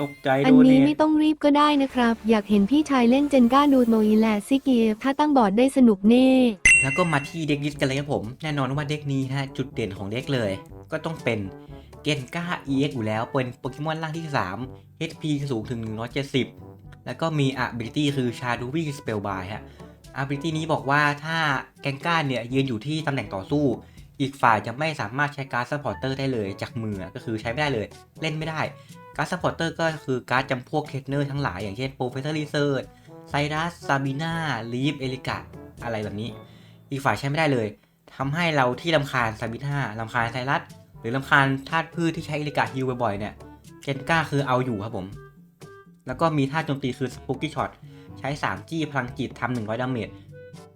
ตกใจอันโดนนี้เนไม่ต้องรีบก็ได้นะครับ อยากเห็นพี่ชายเล่นเจนก้าดูโนอีแลซิเกียถ้าตั้งบอร์ดได้สนุกแน่ แล้วก็มาที่เด็กลิสต์กันเลยครับผม แน่นอนว่าเด็กนี้นะฮะจุดเด่นของเด็กเลย ก็ต้องเป็นเกนก้า EX อยู่แล้ว เป็นโปเกมอนร่างที่ 3 HP สูงถึง 170 แล้วก็มี ability คือ Shadowy Spellby ฮะ ability นี้บอกว่าถ้าแกนก้าเนี่ยยืนอยู่ที่ตำแหน่งต่อสู้ อีกฝ่ายจะไม่สามารถใช้การ์ดซัพพอร์เตอร์ได้เลยจากมือก็คือใช้ไม่ได้เลย เล่นไม่ได้ การ์ดซัพพอร์เตอร์ก็คือการ์ดจำพวกเทรนเนอร์ทั้งหลายอย่างเช่น Professor Research ไซรัสซาบีนาลีฟเอลิกาอะไรแบบนี้ อีกฝ่ายใช้ไม่ได้เลยทำให้เราที่ลำคาญซาบิท่าลำคาญไซรัสหรือลำคาญธาตุพืชที่ใช้เอลิกาฮิลบ่อยๆเนี่ยเกนก้าคือเอาอยู่ครับผม แล้วก็มีท่าโจมตีคือสปุกกี้ช็อตใช้ 3 จี้พลังจิตทำ100ดาเมจ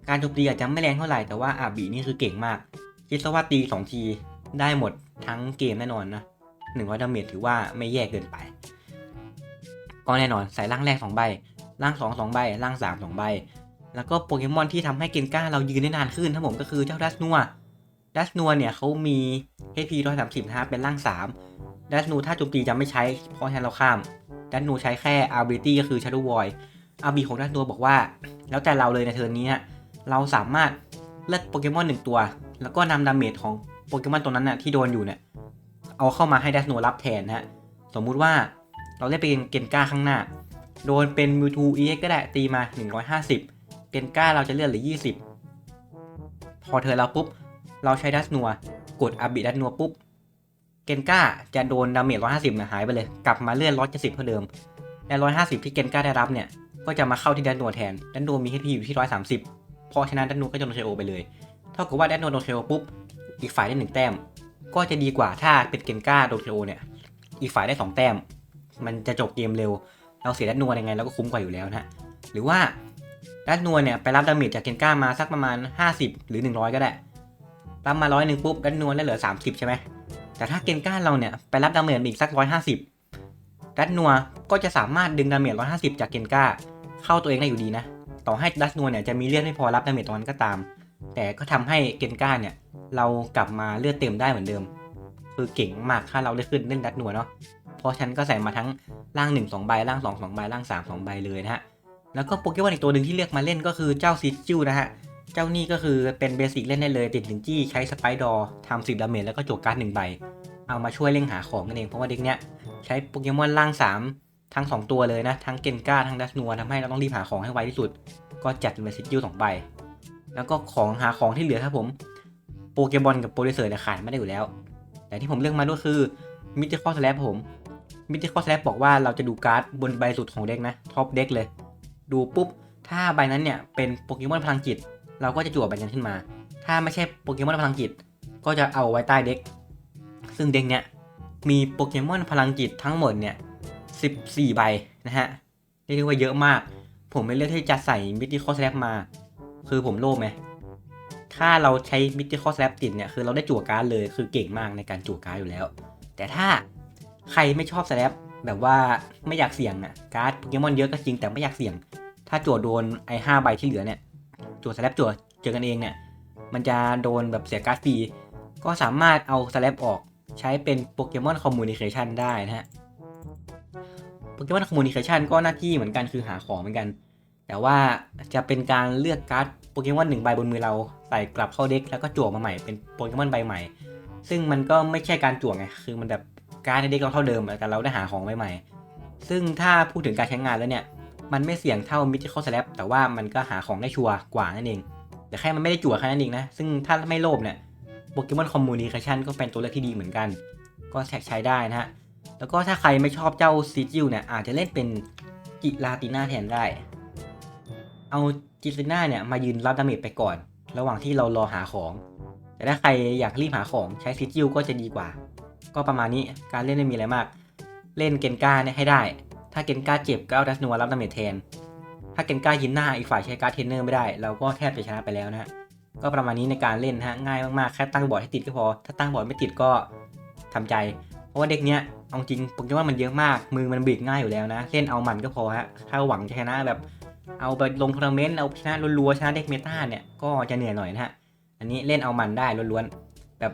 การโจมตีอาจจะไม่แรงเท่าไหร่แต่ว่าอาบีนี่คือเก่งมากคิดซะว่าตี 2 ทีได้หมดทั้งเกมแน่นอนนะ 100ดาเมจถือว่าไม่แย่เกินไป ก็แน่นอนใส่ร่างแรก2ใบร่าง2 2ใบร่าง3 2ใบ แล้วก็โปเกมอนที่ทำให้เกนก้าเรายืนได้นานขึ้นทั้งผมก็คือเจ้าดัสนัวดัสนัวเนี่ยเขามี HP 130นะฮะเป็นร่าง3ดัสนัวถ้าโจมตีจะไม่ใช้เพราะฉะนั้นเราข้ามดัสนัวใช้แค่ ability ก็คือ Shadow Void อาบีของดัสนัวบอกว่า แล้วแต่เราเลยในเทิร์นนี้เราสามารถเลือกโปเกมอนหนึ่งตัว แล้วก็นำดาเมจของโปเกมอนตัวนั้นน่ะที่โดนอยู่เนี่ย เอาเข้ามาให้ดัสนัวรับแทนนะฮะ สมมุติว่าเราเล่นเป็นเกนก้าข้างหน้า โดนเป็นมิวทู EX ก็ได้ตีมา 150 เกนก้าเราจะเลื่อนเหรือ 20 พอเธอเราปุ๊บ เราใช้ดัสนัวกดอาบิดัสนัวปุ๊บ เกนก้าจะโดนดาเมจ150นะหายไปเลย กลับมาเลื่อน170เท่าเดิม และ 150 ที่เกนก้าได้รับเนี่ย ก็จะมาเข้าที่ดัสนัวแทน ดัสนัวมี HP อยู่ที่ 130 เพราะฉะนั้นดัสนัวก็จะโดนเชโอไปเลย เท่ากับว่าดัสนัวโดนเชโอปุ๊บ อีกฝ่ายได้หนึ่งแต้ม ก็จะดีกว่าถ้าเป็นเกนก้าโดนเชโอเนี่ย อีกฝ่ายได้สองแต้ม มันจะจบเกมเร็ว เราเสียดัสนัวยังไงเราก็คุ้มกว่าอยู่แล้วนะหรือว่าดัสนัวเนี่ยไปรับดาเมจจากเกนก้ามาสักประมาณ 50 หรือ 100 ก็ได้ รับมาร้อยหนึ่งปุ๊บดัสนัวได้เหลือ 30 ใช่ไหมแต่ถ้าเกนก้าเราเนี่ยไปรับดาเมจอีกสัก 150 ดัสนัวก็จะสามารถดึงดาเมจ150 จากเกนก้าเข้าตัวเองได้อยู่ดีนะ ต่อให้ดัสนัวเนี่ยจะมีเลือดไม่พอรับดาเมจตรงนั้นก็ตาม แต่ก็ทำให้เกนก้าเนี่ย เรากลับมาเลือดเต็มได้เหมือนเดิม คือเก่งมากถ้าเราได้ขึ้นเล่นดัสนัวเนาะเพราะฉันก็ใส่มาทั้งร่าง1 2ใบร่าง2 2ใบร่าง3 2ใบเลยนะฮะแล้วก็โปเกมอนอีกตัวหนึ่งที่เลือกมาเล่นก็คือเจ้าซิจิวนะฮะเจ้านี่ก็คือเป็นเบสิกเล่นได้เลยติดลินจี้ใช้สไปดอร์ทำสิบดาเมจแล้วก็โจวกการ์ดหนึ่งใบ เอามาช่วยเร่งหาของนั่นเองเพราะว่าเด็กเนี้ยใช้โปเกมอนร่าง 3 ทั้ง 2 ตัวเลยนะ ทั้งเกนกาทั้งดัสนัวทำให้เราต้องรีบหาของให้ไวที่สุด ก็จัดเป็นซิจิวสองใบ แล้วก็ของหาของที่เหลือครับผม โปเกมอนกับโปรดิเซอร์เนี่ยขายไม่ได้อยู่แล้ว แต่ที่ผมเลือกมาด้วยคือมิติคอสแลบผมมิติคอสแลบบอกว่าเราจะดูการ์ดบนใบสุดของเด็กนะท็อปเด็กเลย ดูปุ๊บ ถ้าใบนั้นเนี่ยเป็นโปเกมอนพลังจิต เราก็จะจั่วใบนั้นขึ้นมา ถ้าไม่ใช่โปเกมอนพลังจิต ก็จะเอาไว้ใต้เด็ก ซึ่งเด็กเนี่ยมีโปเกมอนพลังจิตทั้งหมดเนี่ย14 ใบนะฮะเรียกได้ว่าเยอะมาก ผมไม่เลือกที่จะใส่มิติคอสแลบมา คือผมโลภไหม ถ้าเราใช้มิติคอสแลบติดเนี่ยคือเราได้จั่วการ์ดเลยคือเก่งมากในการจั่วการ์ดอยู่แล้ว แต่ถ้าใครไม่ชอบสแลบแบบว่าไม่อยากเสี่ยงอะการ์ดโปเกมอนเยอะก็จริงแต่ไม่อยากเสี่ยง ถ้าจั่วโดนไอ้ห้าใบที่เหลือเนี่ยจั่วสแลบจั่วเจอกันเองเนี่ยมันจะโดนแบบเสียการ์ดฟรีก็สามารถเอาสแลบออกใช้เป็นโปเกมอนคอมมูนิเคชันได้นะฮะโปเกมอนคอมมูนิเคชันก็หน้าที่เหมือนกันคือหาของเหมือนกัน แต่ว่าจะเป็นการเลือกการ์ด โปเกมอนหนึ่งใบบนมือเราใส่กลับเข้าเด็กแล้วก็จั่วมาใหม่เป็นโปเกมอนใบใหม่ ซึ่งมันก็ไม่ใช่การจั่วไงคือมันแบบการในเด็กเราเท่าเดิมแต่เราได้หาของใหม่ๆซึ่งถ้าพูดถึงการใช้งานแล้วเนี่ยมันไม่เสี่ยงเท่ามิจิคอสแลปแต่ว่ามันก็หาของได้ชัวร์กว่านั่นเอง แต่แค่มันไม่ได้จั่วแค่นั้นเองนะซึ่งถ้าไม่โลภเนี่ยโปเกมอนคอมมูนิเคชันก็เป็นตัวเลือกที่ดีเหมือนกัน ก็ใช้ได้นะฮะแล้วก็ถ้าใครไม่ชอบเจ้าซีจิวเนี่ยอาจจะเล่นเป็นจิลาติน่าแทนได้ เอาจิลาติน่าเนี่ยมายืนรับดาเมจไปก่อน ระหว่างที่เรารอหาของ แต่ถ้าใครอยากรีบหาของใช้ซิจิวก็จะดีกว่า ก็ประมาณนี้การเล่นไม่มีอะไรมาก เล่นเกนกาเนี่ยให้ได้ ถ้าเกนกาเจ็บก็เอาดัสนัวรับดาเมจแทน ถ้าเกนกายินหน้าอีกฝ่ายใช้การ์ดเทรนเนอร์ไม่ได้ เราก็แทบจะชนะไปแล้วนะก็ประมาณนี้ในการเล่นฮะง่ายมากๆแค่ตั้งบอร์ดให้ติดก็พอ ถ้าตั้งบอร์ดไม่ติดก็ทำใจ เพราะว่าเด็กเนี้ยเอาจริงโปเกมอนมันเยอะมาก มือมันบีบง่ายอยู่แล้วนะ เล่นเอามันก็พอฮะถ้าหวังจะชนะแบบ เอาไปลงทัวร์นาเมนต์เอาชนะรัวนๆชนะเด็กเมตาเนี่ยก็จะเหนื่อยหน่อยนะฮะ อันนี้เล่นเอามันได้ล้วนๆแบบ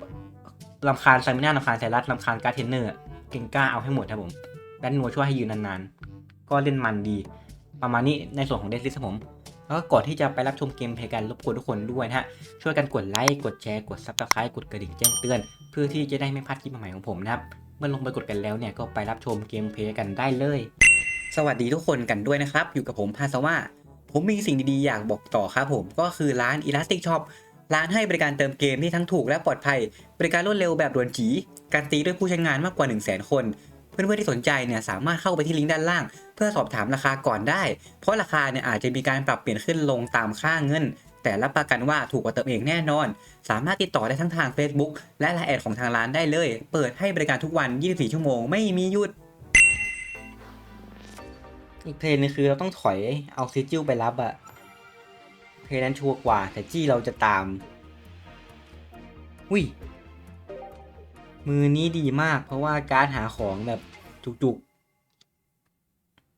ลำคาญไซมิน่าลำคาญไซรัสลำคาญการ์เทนเนอร์เก่งกล้าเอาให้หมดครับผมด้านนัวช่วยให้ยืนนานๆ ก็เล่นมันดี ประมาณนี้ในส่วนของเดซิสผมแล้วก็ก่อนที่จะไปรับชมเกมเพลย์กันรบกวนทุกคนด้วยนะฮะ ช่วยกันกดไลค์กดแชร์กด subscribe กดกระดิ่งแจ้งเตือน เพื่อที่จะได้ไม่พลาดคลิปใหม่ของผมนะครับ เมื่อลงไปกดกันแล้วเนี่ยก็ไปรับชมเกมเพลย์กันได้เลย สวัสดีทุกคนกันด้วยนะครับ อยู่กับผมพาสว่า ผมมีสิ่งดีๆ อยากบอกต่อครับผม ก็คือร้าน Elastic Shop ร้านให้บริการเติมเกมที่ทั้งถูกและปลอดภัย บริการรวดเร็วแบบด่วนจีการตีด้วยผู้ใช้งานมากกว่า 1 0 0 0 0 0 คน เพื่อนๆที่สนใจเนี่ยสามารถเข้าไปที่ลิงก์ด้านล่าง เพื่อสอบถามราคาก่อนได้ เพราะราคาเนี่ยอาจจะมีการปรับเปลี่ยนขึ้นลงตามค่าเงิน แต่รับประกันว่าถูกกว่าเติมเองแน่นอน สามารถติดต่อได้ทั้งทาง Facebook และไลน์แอดของทางร้านได้เลย เปิดให้บริการทุกวัน 24 ชั่วโมงไม่มีหยุด อีกเพลงนึงคือเราต้องถอยเอาซิจิลไปรับอะเพลงนั้นชัวร์กว่า แต่จี้เราจะตาม อุ้ย มือนี้ดีมากเพราะว่าการหาของแบบจุก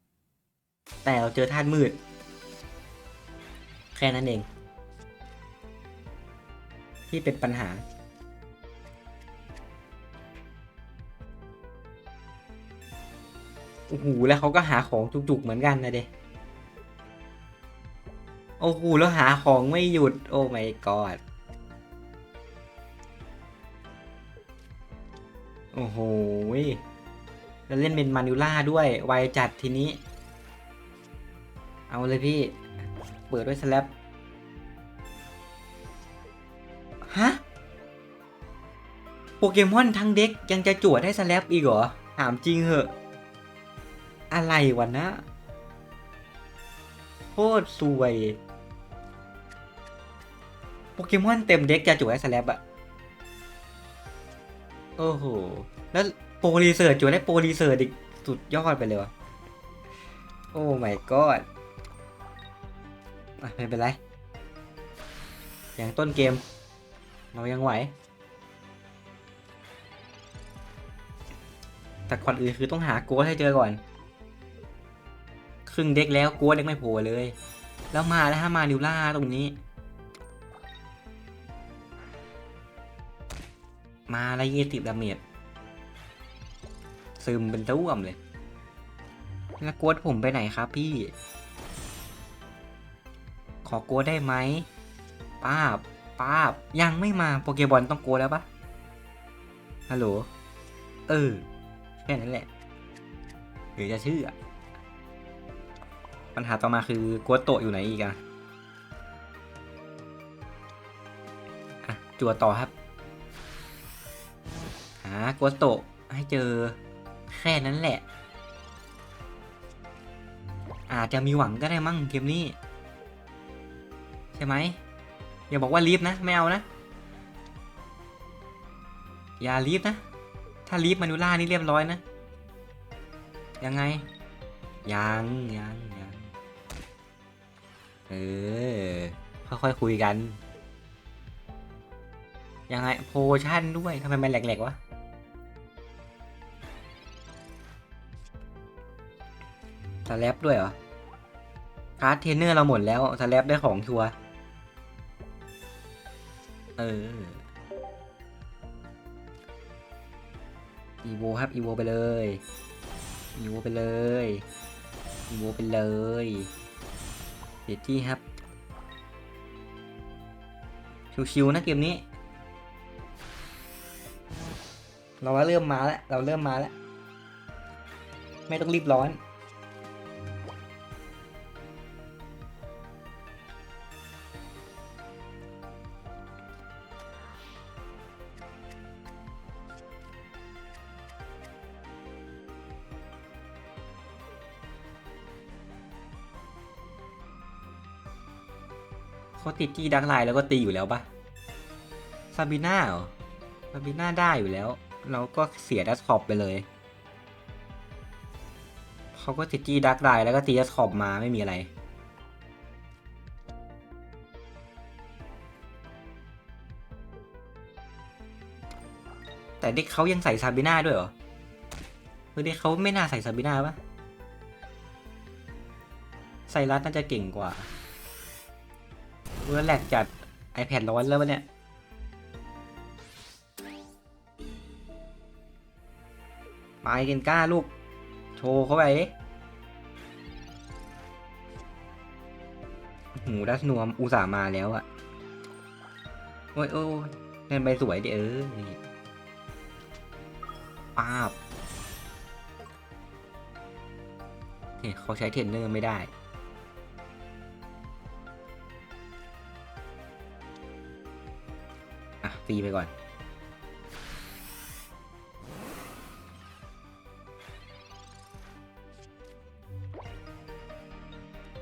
ๆ แต่เราเจอธาตุมืด แค่นั้นเอง ที่เป็นปัญหา โอ้โหแล้วเขาก็หาของจุกๆเหมือนกันนะเด้โอ้โหแล้วหาของไม่หยุด โอ้ my god โอ้โหแล้วเล่นเป็นมานิล่าด้วย ไวจัดทีนี้ เอาเลยพี่ เปิดด้วยสแลปฮะ โปเกมอนทั้งเด็กยังจะจวดให้สแลปอีกเหรอ ถามจริงเหอะ อะไรวะนะโคตรสวย โปเกมอนเต็มเด็กจะจวดให้สแลปอะโอ้โห แล้วโปรรีเสิร์ชจวดได้โปรรีเสิร์ชอีกสุดยอดไปเลยวะโอ้ my god อะไม่เป็นไร อย่างต้นเกม เรายังไหว แต่ก่อนอื่นคือต้องหาโกดให้เจอก่อน รึ่งเด็กแล้วโกดยังไม่โผล่เลย แล้วมาแล้วฮะมานิวล่าตรงนี้ มาละยี่สิบดาเมจซึมเป็นต้วมเลย แล้วโกดผมไปไหนครับพี่ ขอโกดได้ไหมป้าบป้าบยังไม่มาโปเกบอลต้องโกดแล้วปะฮัลโหล เออ แค่นั้นแหละ หรือจะชื่ออะ ปัญหาต่อมาคือโกดโตะอยู่ไหนอีกอะอะจัวต่อครับหาโกดโตะให้เจอแค่นั้นแหละ อาจจะมีหวังก็ได้มั้งเกมนี้ ใช่ไหมอย่าบอกว่าลีฟนะ ไม่เอานะ อย่าลีฟนะ ถ้าลีฟมานูล่านี่เรียบร้อยนะ ยังไง ยังยังยัง เออ ค่อยๆคุยกัน ยังไงโพชั่นด้วยทำไมมันแหลกๆวะสแลปด้วยเหรอการ์ดเทรนเนอร์เราหมดแล้วสแลปได้ของชัวเออ อีโวครับ อีโวไปเลย อีโวไปเลย อีโวไปเลย เดี๋ยที่ครับ ชิวๆนะเกมนี้ เราว่าเริ่มมาแล้ว เราเริ่มมาแล้ว ไม่ต้องรีบร้อน เขาติดที่ดักไลน์แล้วก็ตีอยู่แล้วปะซาบิน่าเหรอซาบิน่าได้อยู่แล้ว เราก็เสียดัสคอปไปเลยเขาก็ติดที่ดักไลน์แล้วก็ตีดัสคอปมาไม่มีอะไรแต่เด็กเขายังใส่ซาบิน่าด้วยเหรอเฮ้ยเด็กเขาไม่น่าใส่ซาบิน่าปะไซรัสน่าจะเก่งกว่า เมื่อแหลกจัด iPad ร้อนแล้ววะเนี่ย ไปเกนก้าลูก โชว์เข้าไปหูดัสนวมอุตส่าห์มาแล้วอะโอ้ยโอ้ยเล่นไปสวยดิเออนี่ป้าบเฮ้เขาใช้เทรนเนอร์ไม่ได้ ตีไปก่อน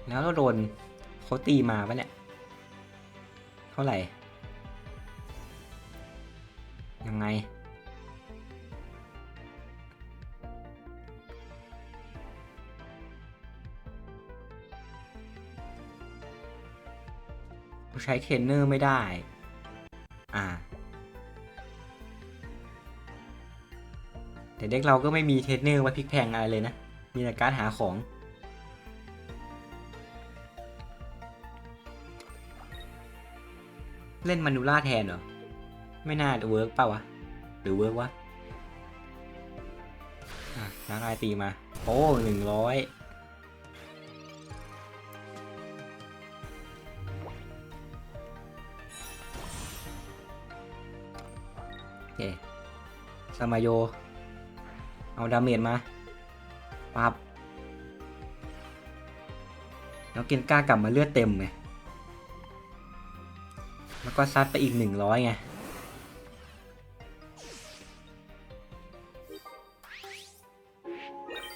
แล้วเราโดนเขาตีมาปะเนี่ย เท่าไหร่ ยังไง ใช้เทรนเนอร์ไม่ได้ เด็กเราก็ไม่มีเทรนเนอร์ไว้พลิกแพงอะไรเลยนะ มีแต่การหาของ เล่นมานูล่าแทนเหรอ ไม่น่าจะเวิร์กเปล่าวะ หรือเวิร์กวะอะนักไอตีมา โอ้หนึ่งร้อยโอเคสมาโย เอาดาเมจมาปับแล้วเกนก้ากลับมาเลือดเต็มไง แล้วก็ซัดไปอีกหนึ่งร้อยไง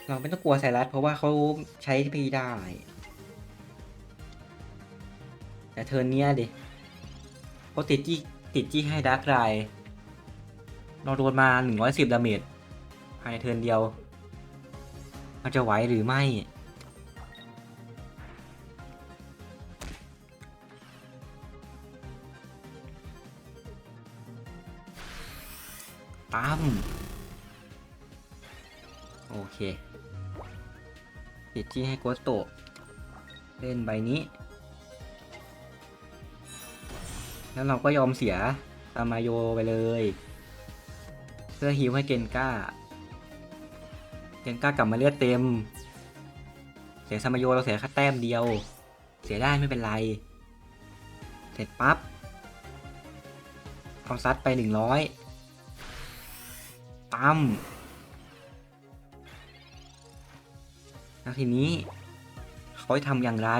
เราไม่ต้องกลัวไซรัสเพราะว่าเขาใช้พีได้ แต่เทิร์นเนี้ยดิเขาติดจี้ติดจี้ให้ดาร์กไรเราโดนมา 110 ดาเมจ ภายในเทิร์นเดียว มันจะไหวหรือไม่ตั้มโอเคติดจี้ให้โกสโตเล่นใบนี้ แล้วเราก็ยอมเสียตามาโยไปเลย เพื่อฮิวให้เกนก้า เกนก้ากลับมาเลือดเต็ม เสียซามาโยเราเสียแค่แต้มเดียว เสียได้ไม่เป็นไร เสร็จปั๊บเอาซัดไปหนึ่งร้อยตั้มแล้วทีนี้เขาจะทำอย่างไร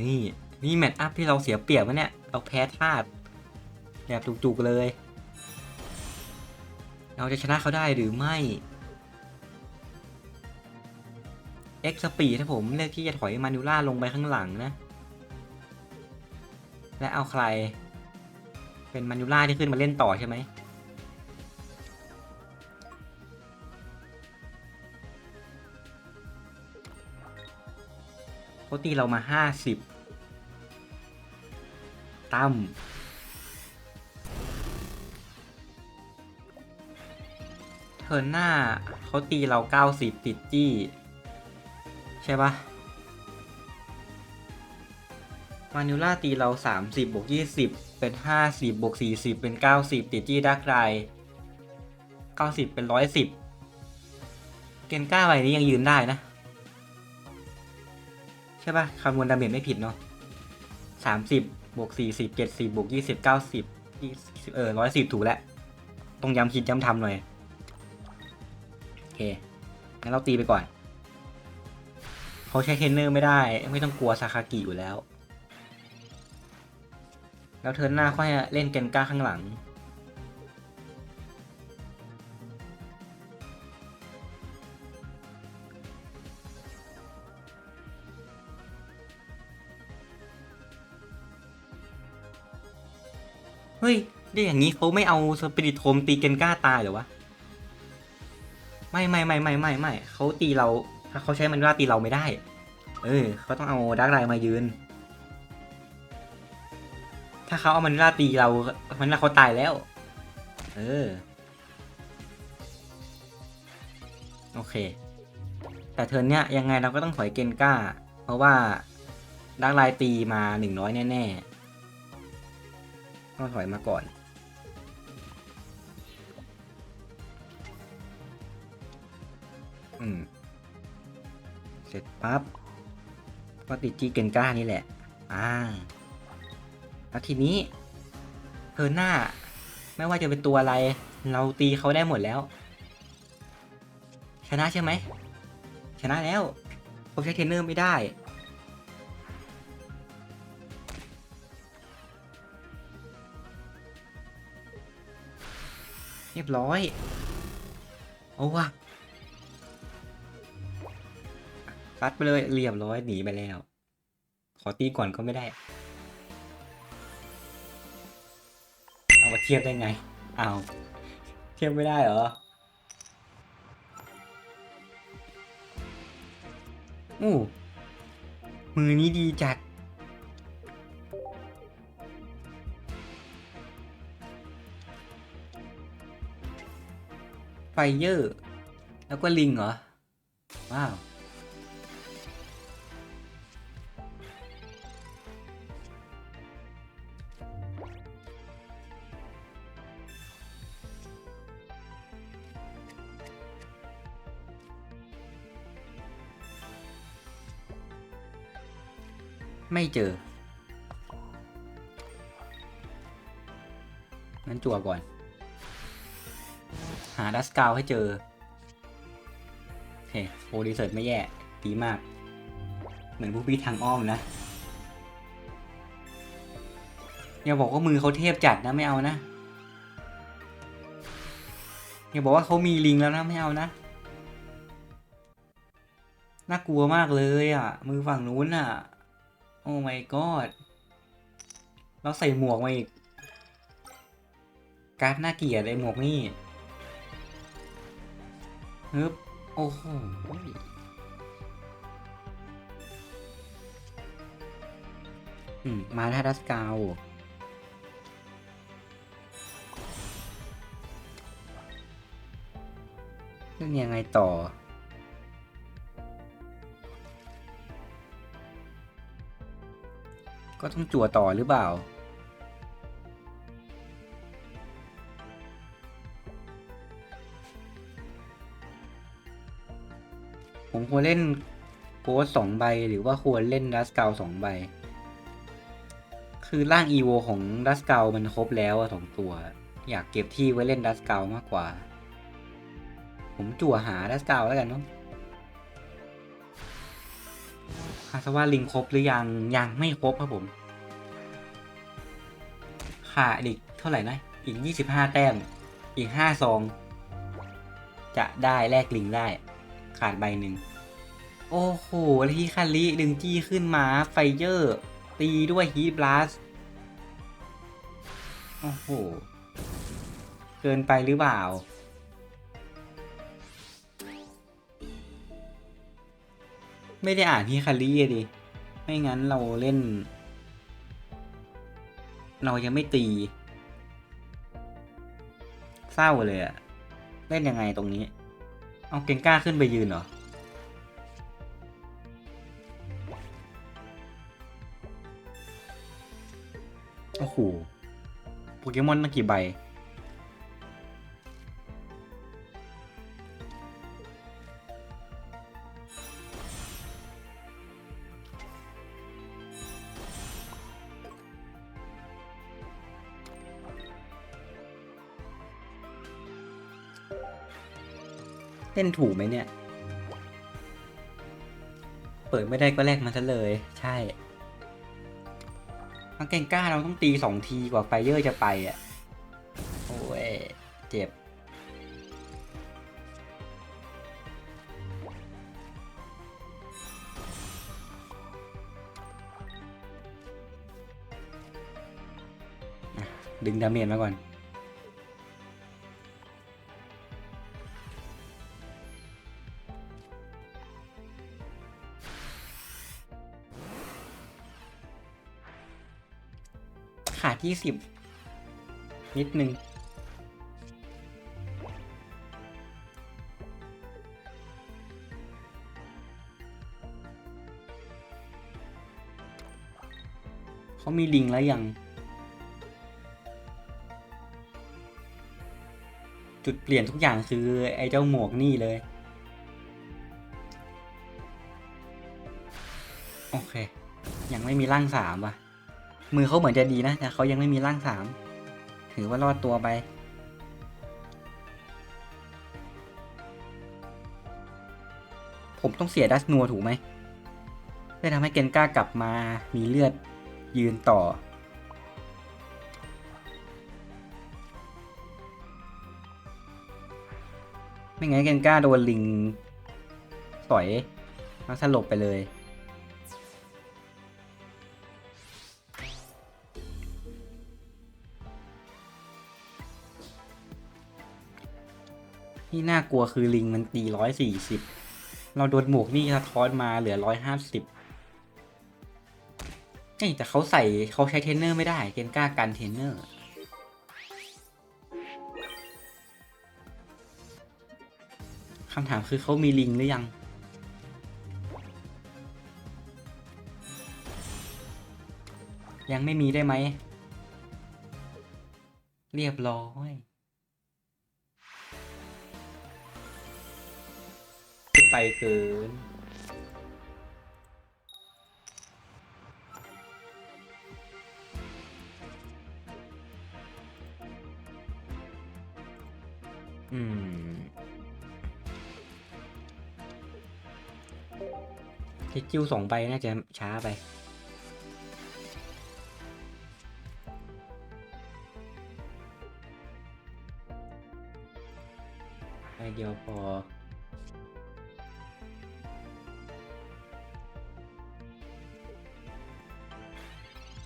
นี่ นี่แมตช์อัพที่เราเสียเปรียบวะเนี่ย เราแพ้ธาตุแบบจุกๆเลย เราจะชนะเขาได้หรือไม่เอ็กซ์สปีดถ้าผมเลือกที่จะถอยมานูล่าลงไปข้างหลังนะ และเอาใคร เป็นมานูล่าที่ขึ้นมาเล่นต่อใช่ไหมเขาตีเรามาห้าสิบ ตั้มเทิร์นหน้าเขาตีเราเก้าสิบติดจี้ ใช่ปะมานิล่าตีเราสามสิบวกยี่สิบเป็นห้าสิบวกสี่สิบเป็นเก้าสิบติดจี้ดักไรเก้าสิบเป็นร้อยสิบเกนก้าใบนี้ยังยืนได้นะ ใช่ปะคำนวณดาเมจไม่ผิดเนาะสามสิ บวกสี่สิบเจ็ดสิบบวกยี่สิบเก้าสิบยี่สิบเออร้อยสิบถูกแล้วต้องย้ำคิดย้ำทำหน่อยโอเคงั้นเราตีไปก่อนเขาใช้เทนเนอร์ไม่ได้ ไม่ต้องกลัวซาคากิอยู่แล้ว แล้วเทิร์นหน้าค่อยเล่นเกนก้าข้างหลัง เฮ้ยได้อย่างนี้เขาไม่เอาสปิริตโทมตีเกนก้าตายเหรอวะ ไม่ไม่ไม่ไม่ไม่ไม่เขาตีเราถ้าเขาใช้มันว่าตีเราไม่ได้ เออเขาต้องเอาดักไลมายืน ถ้าเขาเอามันล่าตีเรา มันล่าเขาตายแล้ว เออ โอเค แต่เทินเนี้ยยังไงเราก็ต้องถอยเกนก้า เพราะว่าดักไลตีมาหนึ่งร้อยแน่ๆ ก็ต้องถอยมาก่อน อืม เสร็จปั๊บ ก็ติดจีเกนก้านี่แหละ อ่า แล้วทีนี้เธอหน้า ไม่ว่าจะเป็นตัวอะไร เราตีเขาได้หมดแล้ว ชนะใช่ไหม ชนะแล้วผมใช้เทรนเนอร์ไม่ได้ เรียบร้อยโอ้วะซัดไปเลยเรียบร้อยหนีไปแล้ว ขอตีก่อนก็ไม่ได้ เอามาเทียบได้ไง เอาเทียบไม่ได้เหรออู้มือนี้ดีจัด ไฟเยอร์ แล้วก็ลิงเหรอ ว้าว ไม่เจองั้นจั่วก่อน หาดัสกาวให้เจอโอเคโอดีเซิร์ตไม่แย่ ดีมาก เหมือนผู้พี่ทางอ้อมนะ อย่าบอกว่ามือเขาเทพจัดนะไม่เอานะ อย่าบอกว่าเขามีลิงแล้วนะไม่เอานะ น่ากลัวมากเลยอะ มือฝั่งนู้นอะ โอ้ my god เราใส่หมวกมาอีกการ์ดน่าเกลียดไอหมวกนี่ ฮึบโอ้โหมาท่าดัสกาวเรื่องยังไงต่อ ก็ต้องจั่วต่อหรือเปล่า ควรเล่นโกสสองใบหรือว่าควรเล่นดัสเกลสองใบ คือร่างอีโวของดัสเกลมันครบแล้วสองตัว อยากเก็บที่ไว้เล่นดัสเกลมากกว่า ผมจั่วหาดัสเกลแล้วกันเนาะคาสว่าลิงครบหรือยังยังไม่ครบครับผมขาดอีกเท่าไหร่นะอีก 25 แต้ม อีก 5 ซอง จะได้แลกลิงได้ ขาดใบหนึ่ง โอ้โหแล้วที่คาริดึงจี้ขึ้นมา ไฟเยอร์ ตีด้วยฮีบลัสโอ้โห เกินไปหรือเปล่า ไม่ได้อ่านฮีคาริอะดิ ไม่งั้นเราเล่น เรายังไม่ตี เศร้าเลยอะเล่นยังไงตรงนี้ เอาเกงก้าขึ้นไปยืนเหรอ โอ้โหโปเกมอนตั้งกี่ใบ เล่นถูกไหมเนี่ย เปิดไม่ได้ก็แลกมันซะเลย ใช่ ทังเก่งกล้าเราต้องตีสองทีกว่าไฟเยอร์จะไปอะ โอ้ย เจ็บ ดึงดาเมจมาก่อน ยี่สิบนิดนึงเขามีลิงแล้วยัง จุดเปลี่ยนทุกอย่างคือ ไอ้เจ้าหมวกนี่เลย โอเค ยังไม่มีร่างสามว่ะ มือเขาเหมือนจะดีนะแต่เขายังไม่มีร่างสามถือว่ารอดตัวไป ผมต้องเสียดัสนัวถูกไหมเพื่อทำให้เกนก้ากลับมามีเลือดยืนต่อ ไม่งั้นเกนก้าโดนลิงสอยแล้วสลบไปเลย ที่น่ากลัวคือลิงมันตีร้อยสี่สิบเราโดนหมวกนี่สะท้อนมาเหลือร้อยห้าสิบแต่เขาใส่เขาใช้เทนเนอร์ไม่ได้ เกนก้ากันเทนเนอร์คำถามคือเขามีลิงหรือยัง ยังไม่มีได้ไหม เรียบร้อย ไปเกิน อืมพิจิวสองใบน่าจะช้าไปใบเดียวพอ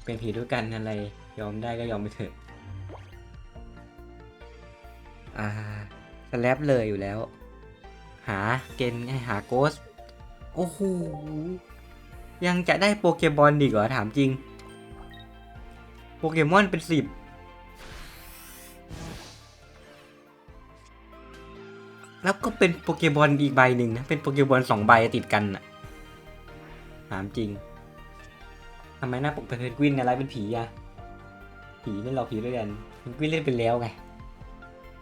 เป็นผีด้วยกันอะไร ยอมได้ก็ยอมไปเถอะ อ่าสแลบเลยอยู่แล้ว หาเกณฑ์ให้หาโกส โอ้โห ยังจะได้โปเกมอนอีกเหรอถามจริง โปเกมอนเป็นสิบแล้วก็เป็นโปเกมอนอีกใบหนึ่งนะ เป็นโปเกมอนสองใบติดกันอะถามจริงำไมหน้าปกเป็นเพนกวินอะไรเป็นผีอะผีไม่หลอกผีด้วยกันเพนกวินเล่นไปแล้วไง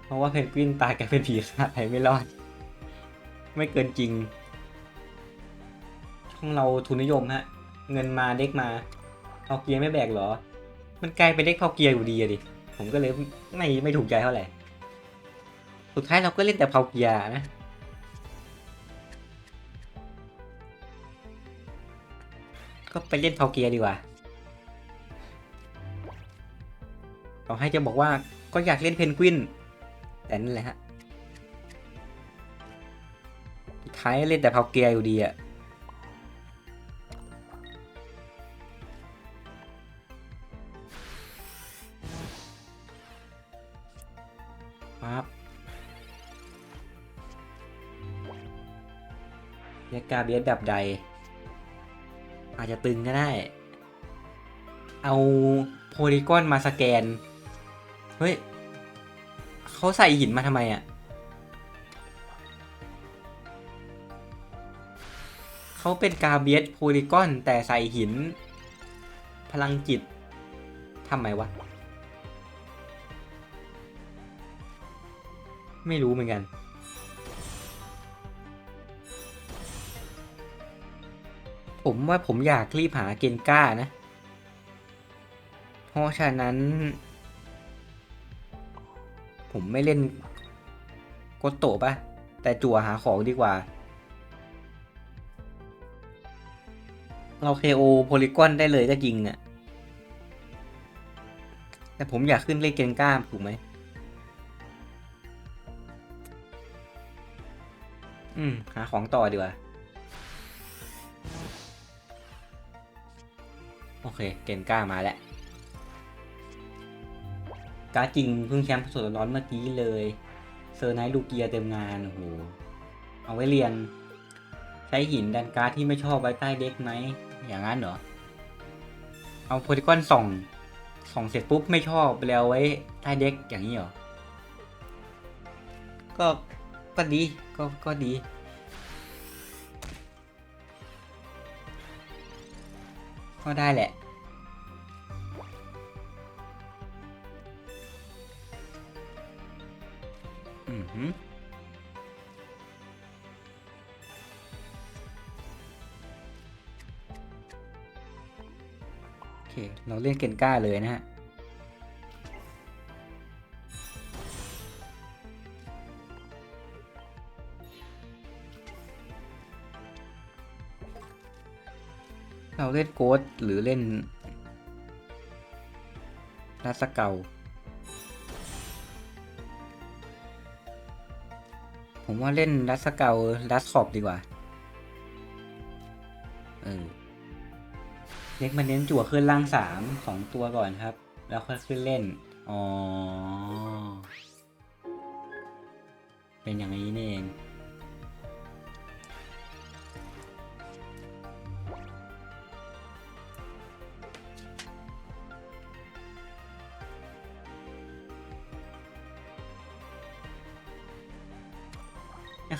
เพราะว่าเพนกวินตายกลายเป็นผีขาดไปไม่รอด ไม่เกินจริง ช่องเราทุนนิยมฮะ เงินมาเด็กมาเอาเกียร์ไม่แบกเหรอ มันกลายเป็นเด็กเผาเกียร์อยู่ดีอะดิ ผมก็เลยไม่ไม่ถูกใจเท่าไหร่ สุดท้ายเราก็เล่นแต่เผาเกียร์นะ ก็ไปเล่นเผาเกียร์ดีกว่าต่อให้จะบอกว่าก็อยากเล่นเพนกวิน แต่นั่นแหละฮะท้ายเล่นแต่เผาเกียร์อยู่ดีอะปั๊บเรียกกาเบียสแบบใด อาจจะตึงก็ได้ เอาโพลีกอนมาสแกน เฮ้ยเขาใส่หินมาทำไมอะ่ะเขาเป็นกาเบียสโพลีกอนแต่ใส่หิน พลังจิตทำไมวะ ไม่รู้เหมือนกัน ผมว่าผมอยากรีบหาเกนก้านะ เพราะฉะนั้น ผมไม่เล่นโกโตะปะแต่จั่วหาของดีกว่า เราเคโอโพลิกอนได้เลยก็จริงอะแต่ผมอยากขึ้นเล่นเกนก้าถูกไหมอืม หาของต่อดีกว่า เค เกนก้ามาแล้วการจริงเพิ่งแชมป์สดร้อนเมื่อกี้เลย เซอร์ไนท์ลูเกียเต็มงานโอ้โหเอาไว้เรียน ใช้หินดันการ์ดที่ไม่ชอบไว้ใต้เด็กไหม อย่างนั้นเหรอ เอาโพลิกอนส่องส่องเสร็จปุ๊บไม่ชอบไปแล้วไว้ใต้เด็กอย่างนี้เหรอ ก็ก็ดีก็ก็ดีก็ได้แหละ หือโอเค เราเล่นเกนก้าเลยนะฮะ เราเล่นโกดหรือเล่นรัสเกา ผมว่าเล่นรัสเกลรัสขอบดีกว่า เออเล็กมันเน้นจั่วขึ้นล่างสามของตัวก่อนครับ แล้วค่อยขึ้นเล่น อ๋อ เป็นอย่างนี้นี่เอง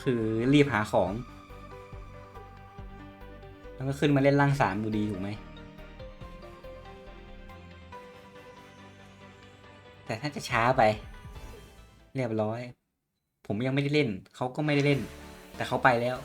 คือรีบหาของ แล้วก็ขึ้นมาเล่นล่างสามดูดีถูกไหม แต่ถ้าจะช้าไป เรียบร้อย ผมยังไม่ได้เล่น เขาก็ไม่ได้เล่น แต่เขาไปแล้ว